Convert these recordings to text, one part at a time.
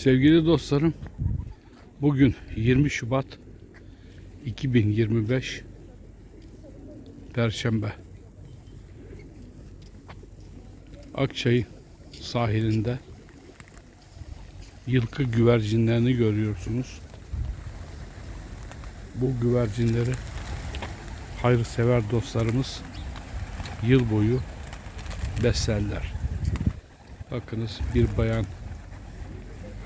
Sevgili dostlarım, bugün 20 Şubat 2025 Perşembe. Akçay sahilinde yılkı güvercinlerini görüyorsunuz. Bu güvercinleri hayırsever dostlarımız yıl boyu beslerler. Bakınız bir bayan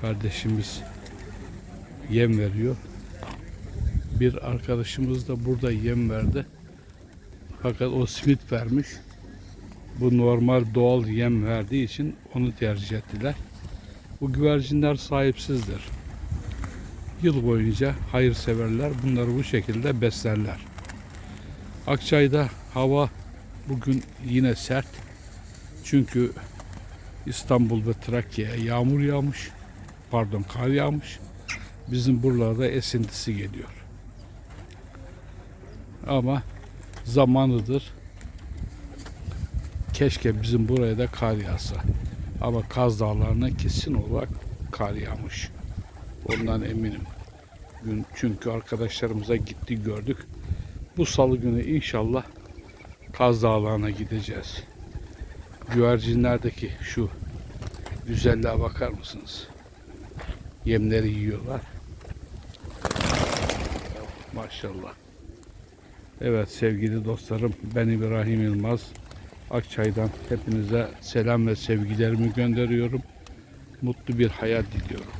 kardeşimiz yem veriyor. Bir arkadaşımız da burada yem verdi. Fakat o simit vermiş. Bu normal doğal yem verdiği için onu tercih ettiler. Bu güvercinler sahipsizdir. Yıl boyunca hayırseverler bunları bu şekilde beslerler. Akçay'da hava bugün yine sert. Çünkü İstanbul ve Trakya'ya yağmur yağmış. Pardon kar yağmış. Bizim buralarda esintisi geliyor. Ama zamanıdır. Keşke bizim buraya da kar yağsa. Ama Kaz Dağları'na kesin olarak kar yağmış. Ondan eminim. Çünkü arkadaşlarımıza gitti gördük. Bu salı günü inşallah Kaz Dağları'na gideceğiz. Güvercinlerdeki şu güzelliğe bakar mısınız? Yemleri yiyorlar. Maşallah. Evet sevgili dostlarım ben İbrahim Yılmaz. Akçay'dan hepinize selam ve sevgilerimi gönderiyorum. Mutlu bir hayat diliyorum.